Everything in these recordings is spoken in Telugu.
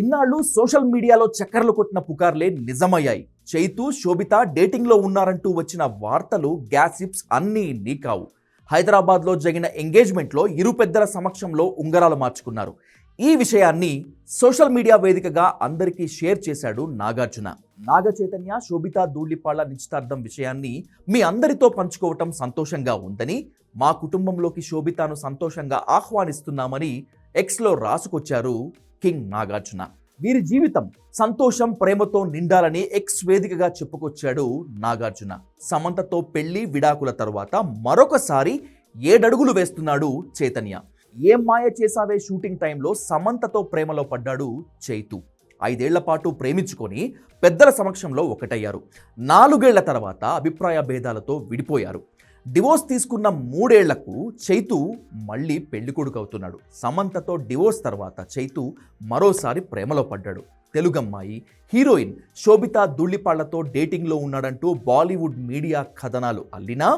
ఇన్నాళ్ళు సోషల్ మీడియాలో చక్కర్లు కొట్టిన పుకార్లే నిజమయ్యాయి. చైతు శోభిత డేటింగ్లో ఉన్నారంటూ వచ్చిన వార్తలు గ్యాసిప్స్ అన్నీ ఇన్ని కావు హైదరాబాద్లో జరిగిన ఎంగేజ్మెంట్లో ఇరు పెద్దల సమక్షంలో ఉంగరాలు మార్చుకున్నారు. ఈ విషయాన్ని సోషల్ మీడియా వేదికగా అందరికీ షేర్ చేశాడు నాగార్జున. నాగ చైతన్య శోభిత ధూళిపాళ్ళ నిశ్చితార్థం విషయాన్ని మీ అందరితో పంచుకోవటం సంతోషంగా ఉందని మా కుటుంబంలోకి శోభితను సంతోషంగా ఆహ్వానిస్తున్నామని ఎక్స్లో రాసుకొచ్చారు కింగ్ నాగార్జున. వీరి జీవితం సంతోషం ప్రేమతో నిండాలని ఎక్స్ వేదికగా చెప్పుకొచ్చాడు నాగార్జున. సమంతతో పెళ్ళి విడాకుల తర్వాత మరొకసారి ఏడడుగులు వేస్తున్నాడు చైతన్య. ఏం మాయ చేసావే షూటింగ్ టైంలో సమంతతో ప్రేమలో పడ్డాడు చైతు. ఐదేళ్ళ పాటు ప్రేమించుకొని పెద్దల సమక్షంలో ఒకటయ్యారు. నాలుగేళ్ళ తర్వాత అభిప్రాయ భేదాలతో విడిపోయారు. డివోర్స్ తీసుకున్న మూడేళ్ళకు చైతు మళ్ళీ పెళ్ళికొడుకు అవుతున్నాడు సమంతతో డివోర్స్ తర్వాత చైతు మరోసారి ప్రేమలో పడ్డాడు. తెలుగమ్మాయి హీరోయిన్ శోభిత దుళ్ళిపాళ్ళతో డేటింగ్లో ఉన్నాడంటూ బాలీవుడ్ మీడియా కథనాలు అల్లినా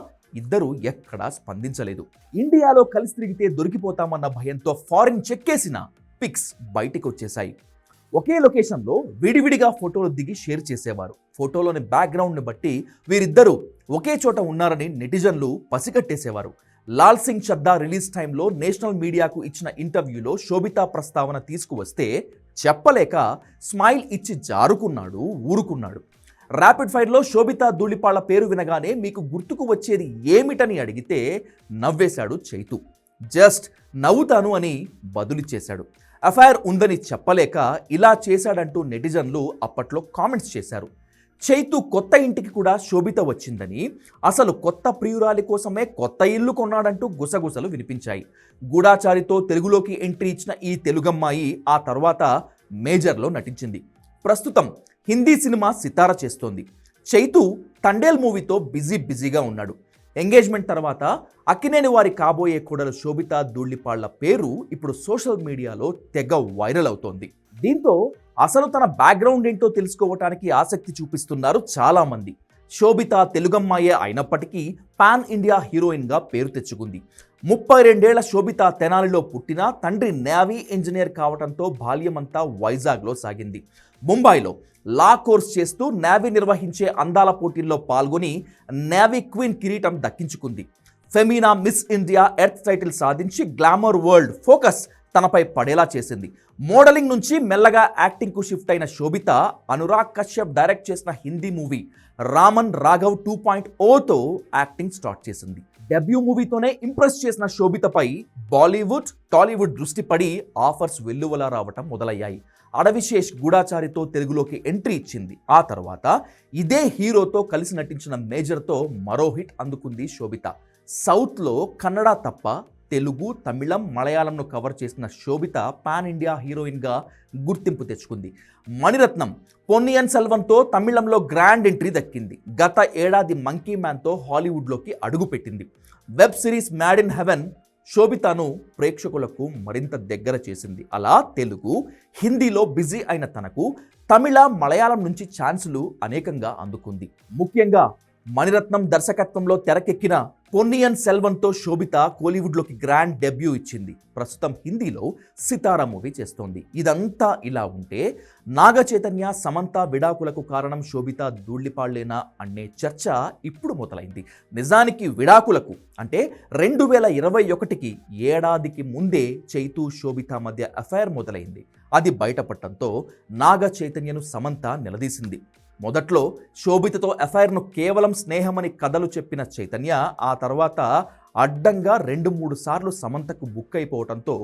ఇద్దరు ఎక్కడా స్పందించలేదు. ఇండియాలో కలిసి తిరిగితే దొరికిపోతామన్న భయంతో ఫారిన్ చెక్కేసిన పిక్స్ బయటికి వచ్చేశాయి ఒకే లొకేషన్లో విడివిడిగా ఫోటోలు దిగి షేర్ చేసేవారు. ఫోటోలోని బ్యాక్గ్రౌండ్ని బట్టి వీరిద్దరూ ఒకే చోట ఉన్నారని నెటిజన్లు పసిగట్టేసేవారు. లాల్ సింగ్ చద్దా రిలీజ్ టైంలో నేషనల్ మీడియాకు ఇచ్చిన ఇంటర్వ్యూలో శోభితా ప్రస్తావన తీసుకువస్తే చెప్పలేక స్మైల్ ఇచ్చి జారుకున్నాడు ఊరుకున్నాడు. ర్యాపిడ్ ఫైర్లో శోభితా ధూళిపాళ్ళ పేరు వినగానే మీకు గుర్తుకు వచ్చేది ఏమిటని అడిగితే నవ్వేశాడు చైతు. జస్ట్ నవ్వుతాను అని బదులిచ్చేశాడు అఫైర్ ఉందని చెప్పలేక ఇలా చేశాడంటూ నెటిజన్లు అప్పట్లో కామెంట్స్ చేశారు. చైతు కొత్త ఇంటికి కూడా శోభిత వచ్చిందని అసలు కొత్త ప్రియురాలి కోసమే కొత్త ఇల్లు కొన్నాడంటూ గుసగుసలు వినిపించాయి. గూఢాచారితో తెలుగులోకి ఎంట్రీ ఇచ్చిన ఈ తెలుగమ్మాయి ఆ తర్వాత మేజర్లో నటించింది. ప్రస్తుతం హిందీ సినిమా సితార చేస్తోంది. చైతు తండేల్ మూవీతో బిజీ బిజీగా ఉన్నాడు. ఎంగేజ్మెంట్ తర్వాత అక్కినేని వారి కాబోయే కోడలు శోభిత ధూళిపాళ్ళ పేరు ఇప్పుడు సోషల్ మీడియాలో తెగ వైరల్ అవుతోంది. దీంతో అసలు తన బ్యాక్గ్రౌండ్ ఏంటో తెలుసుకోవటానికి ఆసక్తి చూపిస్తున్నారు చాలామంది. శోభిత తెలుగమ్మాయే అయినప్పటికీ పాన్ ఇండియా హీరోయిన్గా పేరు తెచ్చుకుంది. ముప్పై రెండేళ్ళ శోభిత తెనాలిలో పుట్టిన తండ్రి నేవీ ఇంజనీర్ కావడంతో బాల్యమంతా వైజాగ్లో సాగింది. ముంబైలో లా కోర్స్ చేస్తూ నేవీ నిర్వహించే అందాల పోటీల్లో పాల్గొని నేవీ క్వీన్ కిరీటం దక్కించుకుంది. Femina Miss India Earth title సాధించి గ్లామర్ వరల్డ్ ఫోకస్ తనపై పడేలా చేసింది. మోడలింగ్ నుంచి మెల్లగా యాక్టింగ్కు షిఫ్ట్ అయిన శోభిత అనురాగ్ కశ్యప్ డైరెక్ట్ చేసిన Hindi movie Raman Raghav two point ఓతో acting start చేసింది. డెబ్యూ మూవీతోనే ఇంప్రెస్ చేసిన శోభితపై బాలీవుడ్ టాలీవుడ్ దృష్టి పడి ఆఫర్స్ వెల్లువలా రావటం మొదలయ్యాయి. అడవిశేష్ గూఢాచారితో తెలుగులోకి ఎంట్రీ ఇచ్చింది. ఆ తర్వాత ఇదే హీరోతో కలిసి నటించిన మేజర్తో మరో హిట్ అందుకుంది శోభిత. సౌత్లో కన్నడ తప్ప తెలుగు తమిళం మలయాళంను కవర్ చేసిన శోభిత పాన్ ఇండియా హీరోయిన్గా గుర్తింపు తెచ్చుకుంది. మణిరత్నం పొన్నియన్ సెల్వంతో తమిళంలో గ్రాండ్ ఎంట్రీ దక్కింది. గత ఏడాది మంకీ మ్యాన్తో హాలీవుడ్లోకి అడుగుపెట్టింది web series Made in Heaven శోభితను ప్రేక్షకులకు మరింత దగ్గర చేసింది. అలా తెలుగు హిందీలో బిజీ అయిన తనకు తమిళ మలయాళం నుంచి ఛాన్సులు అనేకంగా అందుకుంది. ముఖ్యంగా మణిరత్నం దర్శకత్వంలో తెరకెక్కిన పొన్నియన్ సెల్వన్తో శోభిత కోలీవుడ్లోకి గ్రాండ్ డెబ్యూ ఇచ్చింది. ప్రస్తుతం హిందీలో సితారా మూవీ చేస్తోంది. ఇదంతా ఇలా ఉంటే నాగ చైతన్య సమంత విడాకులకు కారణం శోభిత దూళ్ళిపాళ్ళేనా అనే చర్చ ఇప్పుడు మొదలైంది. నిజానికి విడాకులకు అంటే రెండు వేల ఇరవై ఒకటికి ఏడాదికి ముందే చైతు శోభిత మధ్య అఫైర్ మొదలైంది. అది బయటపడటంతో నాగ చైతన్యను సమంత నిలదీసింది. మొదట్లో శోభితతో ఎఫ్ఐఆర్ను కేవలం స్నేహమని కథలు చెప్పిన చైతన్య ఆ తర్వాత అడ్డంగా రెండు మూడు సార్లు సమంతకు బుక్ అయిపోవడంతో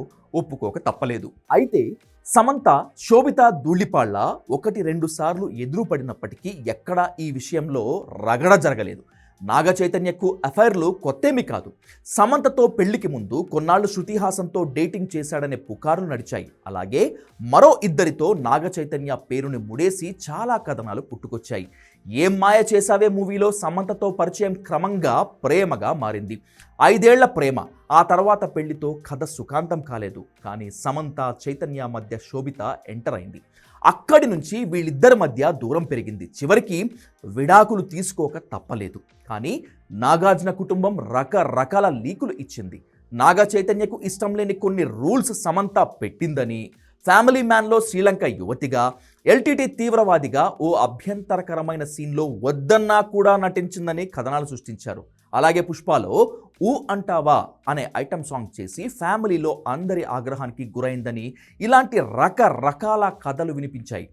ఒప్పుకోక తప్పలేదు. అయితే సమంత శోభిత ధూళిపాళ్ళ ఒకటి రెండు సార్లు ఎదురుపడినప్పటికీ ఎక్కడా ఈ విషయంలో రగడ జరగలేదు. నాగ చైతన్యకు అఫైర్లు కొత్తేమీ కాదు. సమంతతో పెళ్ళికి ముందు కొన్నాళ్ళు శృతిహాసంతో డేటింగ్ చేశాడనే పుకార్లు నడిచాయి. అలాగే మరో ఇద్దరితో నాగ చైతన్య పేరుని ముడేసి చాలా కథనాలు పుట్టుకొచ్చాయి. ఏం మాయ చేశావే మూవీలో సమంతతో పరిచయం క్రమంగా ప్రేమగా మారింది. ఐదేళ్ళ ప్రేమ ఆ తర్వాత పెళ్ళితో కథ సుఖాంతం కాలేదు. కానీ సమంత చైతన్య మధ్య శోభిత ఎంటర్ అయింది. అక్కడి నుంచి వీళ్ళిద్దరి మధ్య దూరం పెరిగింది. చివరికి విడాకులు తీసుకోక తప్పలేదు. కానీ నాగార్జున కుటుంబం రకరకాల లీకులు ఇచ్చింది. నాగ చైతన్యకు ఇష్టం లేని కొన్ని రూల్స్ సమంత పెట్టిందని ఫ్యామిలీ మ్యాన్లో శ్రీలంక యువతిగా ఎల్టీటీ తీవ్రవాదిగా ఓ అభ్యంతరకరమైన సీన్లో వద్దన్నా కూడా నటించిందని కథనాలు సృష్టించారు. అలాగే పుష్పలో ఊ అంటావా అనే ఐటమ్ సాంగ్ చేసి ఫ్యామిలీలో అందరి ఆగ్రహానికి గురైందని ఇలాంటి రకరకాల కథలు వినిపించాయి.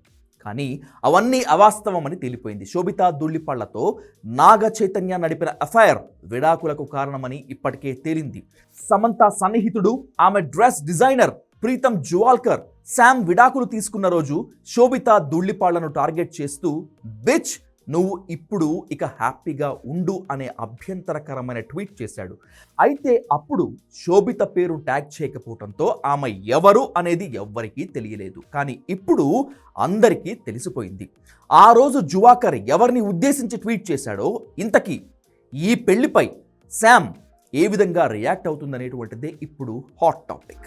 కానీ అవన్నీ అవాస్తవమని తేలిపోయింది. శోభితా దుల్లిపళ్ళతో నాగ చైతన్య నడిపిన అఫైర్ విడాకులకు కారణమని ఇప్పటికే తేలింది. సమంత సన్నిహితుడు ఆమె డ్రెస్ డిజైనర్ ప్రీతం జువాల్కర్ శామ్ విడాకులు తీసుకున్న రోజు శోభిత దుళ్ళిపాళ్ళను టార్గెట్ చేస్తూ బిచ్ నువ్వు ఇప్పుడు ఇక హ్యాపీగా ఉండు అనే అభ్యంతరకరమైన ట్వీట్ చేశాడు. అయితే అప్పుడు శోభిత పేరు ట్యాగ్ చేయకపోవడంతో ఆమె ఎవరు అనేది ఎవ్వరికీ తెలియలేదు. కానీ ఇప్పుడు అందరికీ తెలిసిపోయింది. ఆ రోజు జువాకర్ ఎవరిని ఉద్దేశించి ట్వీట్ చేశాడో ఇంతకీ ఈ పెళ్ళిపై శామ్ ఏ విధంగా రియాక్ట్ అవుతుందనేటువంటిదే ఇప్పుడు హాట్ టాపిక్.